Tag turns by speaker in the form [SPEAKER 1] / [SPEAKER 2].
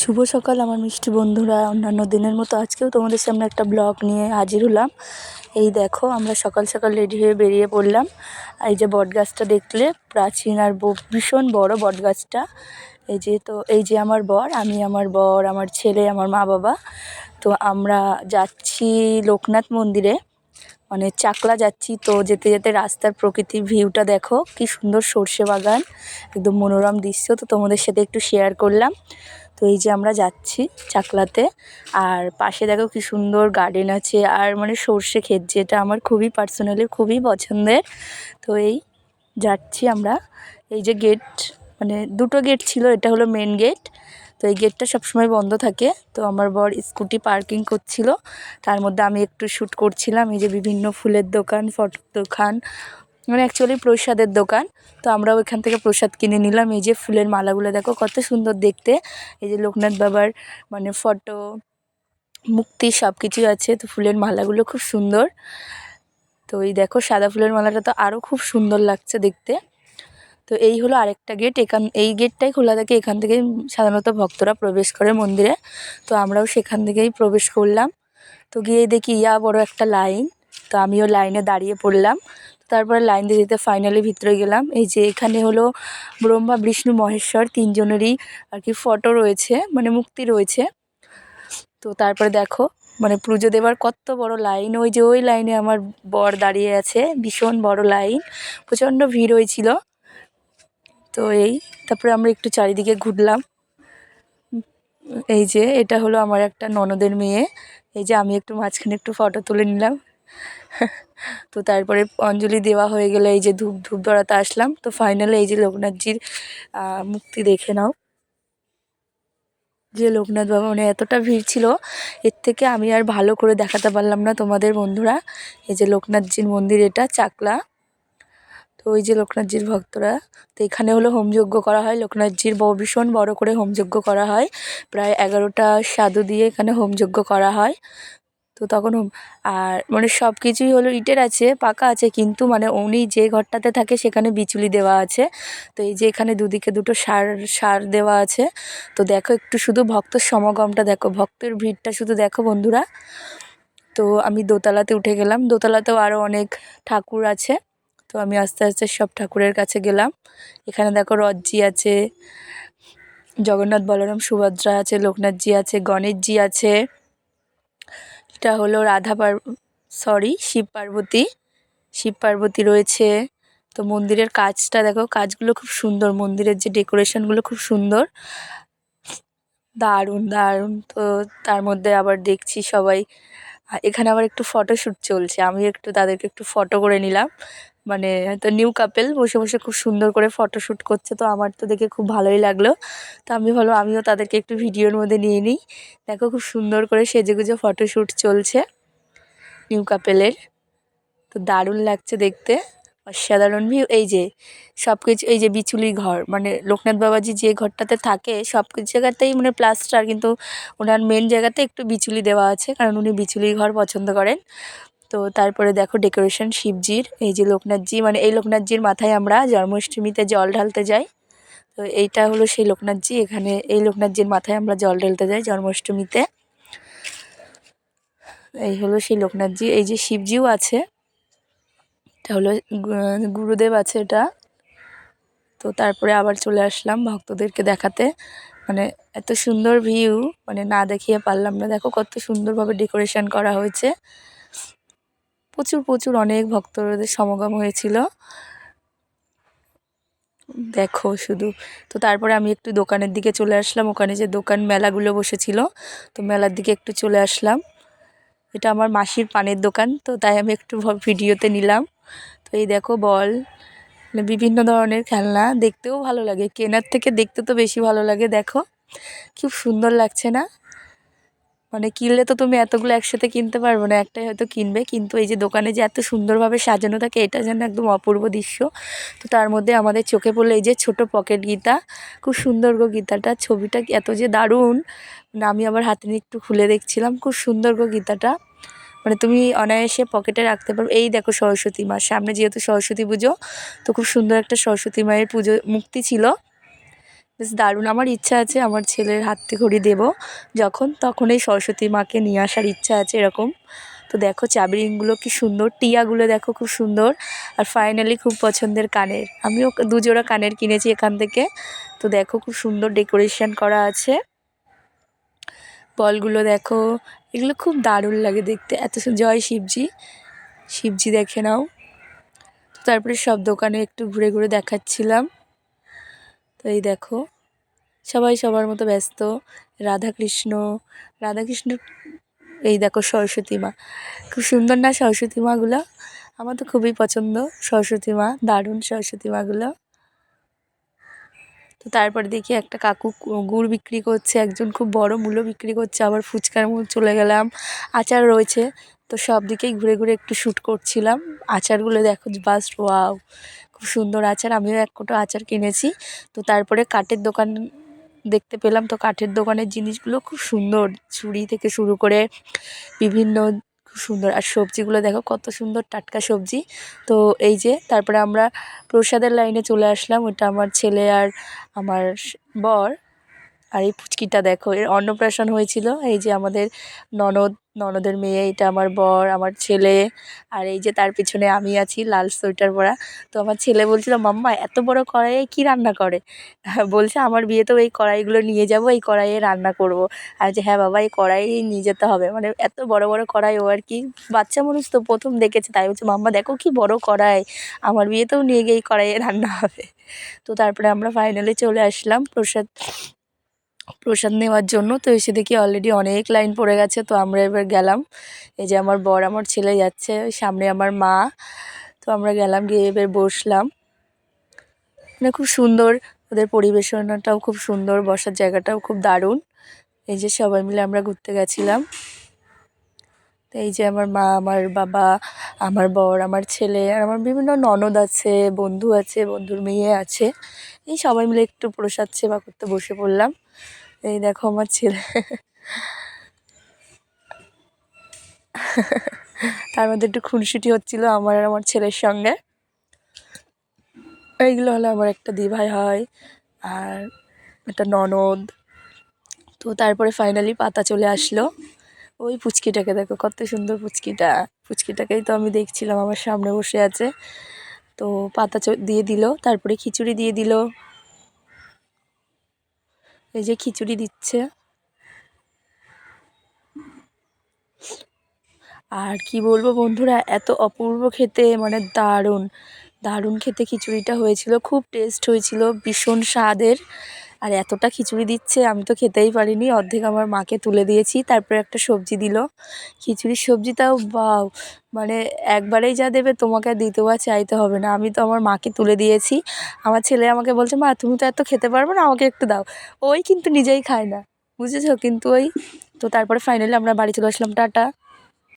[SPEAKER 1] শুভ সকাল, আমার মিষ্টি বন্ধুরা। অন্যান্য দিনের মতো আজকেও তোমাদের সামনে একটা ব্লগ নিয়ে হাজির হলাম। এই দেখো, আমরা সকাল সকাল রেডি হয়ে বেরিয়ে পড়লাম। এই যে বটগাছটা দেখলে, প্রাচীন আর ভীষণ বড় বটগাছটা। এই যে তো, এই যে আমার বর, আমি আমার বর, আমার ছেলে, আমার মা বাবা। তো আমরা যাচ্ছি লোকনাথ মন্দিরে। মানে চাকলা যাচ্ছি, তো যেতে যেতে রাস্তার প্রকৃতির ভিউটা দেখো, কি সুন্দর সর্ষে বাগান, একদম মনোরম দৃশ্য। তো তোমাদের সাথে একটু শেয়ার করলাম। তো এই যে আমরা যাচ্ছি চাকলাতে, আর পাশে দেখো কি সুন্দর গার্ডেন আছে, আর মানে সর্ষে ক্ষেত যেটা আমার খুবই পার্সোনালি খুবই পছন্দের। তো এই যাচ্ছি আমরা। এই যে গেট মানে দুটো গেট ছিল, এটা হলো মেন গেট তো এই গেটটা সবসময় বন্ধ থাকে। তো আমার বর স্কুটি পার্কিং করছিল, তার মধ্যে আমি একটু শ্যুট করছিলাম। এই যে বিভিন্ন ফুলের দোকান, ফটোর দোকান মানে অ্যাকচুয়ালি প্রসাদের দোকান। তো আমরাও এখান থেকে প্রসাদ কিনে নিলাম। এই যে ফুলের মালাগুলো দেখো, কত সুন্দর দেখতে। এই যে লোকনাথ বাবার মানে ফটো মুক্তি সব কিছুই আছে। তো ফুলের মালাগুলো খুব সুন্দর। তো এই দেখো, সাদা ফুলের মালাটা তো আরও খুব সুন্দর লাগছে দেখতে। তো এই হলো আরেকটা গেট এখান এই গেটটাই খোলা থাকে। এখান থেকেই সাধারণত ভক্তরা প্রবেশ করে মন্দিরে। তো আমরাও সেখান থেকেই প্রবেশ করলাম। তো গিয়ে দেখি, ইয়া বড় একটা লাইন। তো আমিও লাইনে দাঁড়িয়ে পড়লাম। তারপরে লাইন দিয়ে দিতে ফাইনালি ভিতরে গেলাম। এই যে এখানে হলো ব্রহ্মা, বিষ্ণু, মহেশ্বর তিনজনেরই আর কি ফটো রয়েছে মানে মুক্তি রয়েছে। তো তারপরে দেখো মানে পুজো দেওয়ার কত বড় লাইন, ওই যে ওই লাইনে আমার বর দাঁড়িয়ে আছে, ভীষণ বড় লাইন, প্রচণ্ড ভিড় হয়েছিল। তো এই, তারপরে আমরা একটু চারিদিকে ঘুরলাম। এই যে এটা হলো আমার একটা ননদের মেয়ে, এই যে আমি একটু মাঝখানে একটু ফটো তুলে নিলাম। তো তারপরে অঞ্জলি দেওয়া হয়ে গেলে এই যে ধূপ ধূপ ধরাতে আসলাম। তো ফাইনালি এই যে লোকনাথজির মুক্তি দেখে নাও। যে লোকনাথ বাবা মানে এতটা ভিড় ছিল, এর থেকে আমি আর ভালো করে দেখাতে পারলাম না তোমাদের বন্ধুরা। এই যে লোকনাথজির মন্দির, এটা চাকলা। তো ওই যে লোকনাথজির ভক্তরা, তো এখানে হলো হোমযজ্ঞ করা হয়। লোকনাথজির ব- ভীষণ বড় করে হোমযজ্ঞ করা হয়। প্রায় এগারোটা সাধু দিয়ে এখানে হোমযজ্ঞ করা হয়। তো তখন আর মানে সব কিছুই হলো ইটের আছে, পাকা আছে, কিন্তু মানে উনি যে ঘরটাতে থাকে সেখানে বিচুলি দেওয়া আছে। তো এই যে এখানে দুদিকে দুটো সার সার দেওয়া আছে। তো দেখো একটু শুধু ভক্তের সমাগমটা দেখো, ভক্তের ভিড়টা শুধু দেখো বন্ধুরা। তো আমি দোতলাতে উঠে গেলাম, দোতলাতেও আরও অনেক ঠাকুর আছে। তো আমি আস্তে আস্তে সব ঠাকুরের কাছে গেলাম। এখানে দেখো রথজি আছে, জগন্নাথ বলরাম সুভদ্রা আছে, লোকনাথজি আছে, গণেশজি আছে। এটা হলো রাধা পার সরি শিব পার্বতী। শিব পার্বতী রয়েছে। তো মন্দিরের কাজটা দেখো, কাজগুলো খুব সুন্দর। মন্দিরের যে ডেকোরেশনগুলো খুব সুন্দর। দারুণ দারুণ। তো তার মধ্যে আবার দেখছি সবাই। এখানে আবার একটু ফটোশ্যুট চলছে। আমি একটু তাদেরকে একটু ফটো করে নিলাম। মানে হয়তো নিউ কাপেল বসে বসে খুব সুন্দর করে ফটোশ্যুট করছে, তো আমার তো দেখে খুব ভালোই লাগল। তো আমি ভালো আমিও তাদেরকে একটু ভিডিওর মধ্যে নিয়ে নিই। দেখো খুব সুন্দর করে সেজেগুজে ফটোশ্যুট চলছে নিউ কাপেলের তো দারুণ লাগছে দেখতে, অসাধারণ ভিউ এই যে সব কিছু এই যে বিচুলি ঘর মানে লোকনাথ বাবাজি যে ঘরটাতে থাকে সব কিছু জায়গাতেই মানে প্লাস্টার কিন্তু ওনার মেন জায়গাতে একটু বিচুলি দেওয়া আছে, কারণ উনি বিচুলি ঘর পছন্দ করেন। তো তারপরে দেখো ডেকোরেশন শিবজির, এই যে লোকনাথজি মানে এই লোকনাথজির মাথায় আমরা জন্মাষ্টমীতে জল ঢালতে যাই। তো এইটা হলো সেই লোকনাথজি, এখানে এই লোকনাথজির মাথায় আমরা জল ঢালতে যাই জন্মাষ্টমীতে। এই হলো সেই লোকনাথজি, এই যে শিবজিও আছে, এটা হলো গুরুদেব আছে এটা। তো তারপরে আবার চলে আসলাম ভক্তদেরকে দেখাতে। মানে এত সুন্দর ভিউ মানে না দেখিয়ে পারলাম না। দেখো কত সুন্দরভাবে ডেকোরেশন করা হয়েছে। প্রচুর প্রচুর অনেক ভক্তদের সমাগম হয়েছিল। দেখো শুধু। তো তারপরে আমি একটু দোকানের দিকে চলে আসলাম। ওখানে যে দোকান মেলাগুলো বসেছিল, তো মেলার দিকে একটু চলে আসলাম। এটা আমার মাসির পানের দোকান, তো তাই আমি একটু ভিডিওতে নিলাম। তো এই দেখো বল মানে বিভিন্ন ধরনের খেলনা, দেখতেও ভালো লাগে। কেনার থেকে দেখতে তো বেশি ভালো লাগে, দেখো। খুব সুন্দর লাগছে না? মানে কিনলে তো তুমি এতগুলো একসাথে কিনতে পারবে না, একটাই হয়তো কিনবে। কিন্তু এই যে দোকানে যে এত সুন্দরভাবে সাজানো থাকে, এটা যেন একদম অপূর্ব দৃশ্য। তো তার মধ্যে আমাদের চোখে পড়ল এই যে ছোট পকেট গীতা, খুব সুন্দর গো গীতাটা। ছবিটা এত যে দারুণ মানে আমি আবার হাতে নিয়ে একটু খুলে দেখছিলাম, খুব সুন্দর গো গীতাটা। মানে তুমি অনায়াসে পকেটে রাখতে পারবে এই দেখো সরস্বতী মা সামনে যেহেতু সরস্বতী পুজো, তো খুব সুন্দর একটা সরস্বতী মায়ের পুজো মুক্তি ছিল। বেশ দারুণ। আমার ইচ্ছা আছে আমার ছেলের হাতে খড়ি দেবো। যখন তখন এই সরস্বতী মাকে নিয়ে আসার ইচ্ছা আছে এরকম। তো দেখো চাবি রিংগুলো কি সুন্দর, টিয়াগুলো দেখো খুব সুন্দর। আর ফাইনালি খুব পছন্দের কানের। আমিও দুজোড়া কানের কিনেছি এখান থেকে। তো দেখো খুব সুন্দর ডেকোরেশন করা আছে। বলগুলো দেখো, এগুলো খুব দারুণ লাগে দেখতে। এত জয় শিবজি। শিবজি দেখে নাও। তো তারপরে সব দোকানে একটু ঘুরে ঘুরে দেখাচ্ছিলাম। তো এই দেখো। সবাই সবার মতো ব্যস্ত। রাধাকৃষ্ণ রাধাকৃষ্ণ, এই দেখো সরস্বতী মা। খুব সুন্দর না সরস্বতী মাগুলো? আমার তো খুবই পছন্দ সরস্বতী মা, দারুণ সরস্বতী মাগুলো। তো তারপরে দেখি একটা কাকু গুড় বিক্রি করছে, একজন খুব বড় মূল্য বিক্রি করছে, আবার ফুচকার মূল চলে গেলাম। আচার রয়েছে, তো সব দিকেই ঘুরে ঘুরে একটু শ্যুট করছিলাম। আচারগুলো দেখো বাস ওয়াও খুব সুন্দর আচার। আমিও এক কোটো আচার কিনেছি। তো তারপরে কাঠের দোকান দেখতে পেলাম। তো কাঠের দোকানের জিনিসগুলো খুব সুন্দর। ছুরি থেকে শুরু করে বিভিন্ন খুব সুন্দর। আর সবজিগুলো দেখো কত সুন্দর টাটকা সবজি। তো এই যে তারপরে আমরা প্রসাদের লাইনে চলে আসলাম। ওটা আমার ছেলে আর আমার বর। আর এই পুচকিটা দেখো, এর অন্নপ্রাশন হয়েছিল। এই যে আমাদের ননদ, ননদের মেয়ে, এটা আমার বর, আমার ছেলে, আর এই যে তার পিছনে আমি আছি, লাল সোয়েটার পরা। তো আমার ছেলে বলছিল, মাম্মা, এত বড় কড়াইয়ে কী রান্না করে? বলছে, আমার বিয়েতেও এই কড়াইগুলো নিয়ে যাব, এই কড়াইয়ে রান্না করব। আর যে হ্যাঁ বাবা, এই কড়াই নিয়ে যেতে হবে। মানে এত বড় বড় কড়াই ও আর কি। বাচ্চা মানুষ তো প্রথম দেখেছে, তাই বলছে, মাম্মা, দেখো কি বড় কড়াই, আমার বিয়েতেও নিয়ে গিয়ে এই কড়াইয়ে রান্না হবে। তো তারপরে আমরা ফাইনালি চলে আসলাম প্রসাদ প্রসাদ নেওয়ার জন্য। তো এসে দেখি অলরেডি অনেক লাইন পড়ে গেছে, তো আমরা এবার গেলাম। এই যে আমার বর আমার ছেলে যাচ্ছে সামনে আমার মা। তো আমরা গেলাম, গিয়ে এবার বসলাম। মানে খুব সুন্দর, ওদের পরিবেশনাটাও খুব সুন্দর, বসার জায়গাটাও খুব দারুণ। এই যে সবাই মিলে আমরা ঘুরতে গেছিলাম। তো এই যে আমার মা, আমার বাবা, আমার বর, আমার ছেলে, আর আমার বিভিন্ন ননদ আছে, বন্ধু আছে, বন্ধুর মেয়ে আছে। এই সবাই মিলে একটু প্রসাদ সেবা করতে বসে পড়লাম। এই দেখো আমার ছেলে। তার মধ্যে একটু খুনসুটি হচ্ছিল আমার আর আমার ছেলের সঙ্গে। এইগুলো হলো আমার একটা দিভাই হয় আর একটা ননদ। তো তারপরে ফাইনালি পাতা চলে আসলো। ওই পুচকিটাকে দেখো কত সুন্দর পুচকিটা। পুচকিটাকেই তো আমি দেখছিলাম, আমার সামনে বসে আছে। তো পাতা দিয়ে দিল, তারপরে খিচুড়ি দিয়ে দিল। এই যে খিচুড়ি দিচ্ছে। আর কি বলব বন্ধুরা, এত অপূর্ব খেতে মানে দারুণ। দারুণ খেতে খিচুড়িটা হয়েছিল, খুব টেস্ট হয়েছিল, ভীষণ স্বাদের। আর এতটা খিচুড়ি দিচ্ছে, আমি তো খেতেই পারিনি। অর্ধেক আমার মাকে তুলে দিয়েছি, তারপরে একটা সবজি দিল। খিচুড়ির সবজিটাও বাও মানে একবারেই যা দেবে তোমাকে আর দ্বিতীয়বার চাইতে হবে না। আমি তো আমার মাকে তুলে দিয়েছি। আমার ছেলে আমাকে বলছে, মা, তুমি তো এত খেতে পারবে না, আমাকে একটু দাও। ওই কিন্তু নিজেই খায় না। বুঝেছ? কিন্তু ওই তো তারপরে ফাইনালি আমরা বাড়ি চলে আসলাম, টাটা।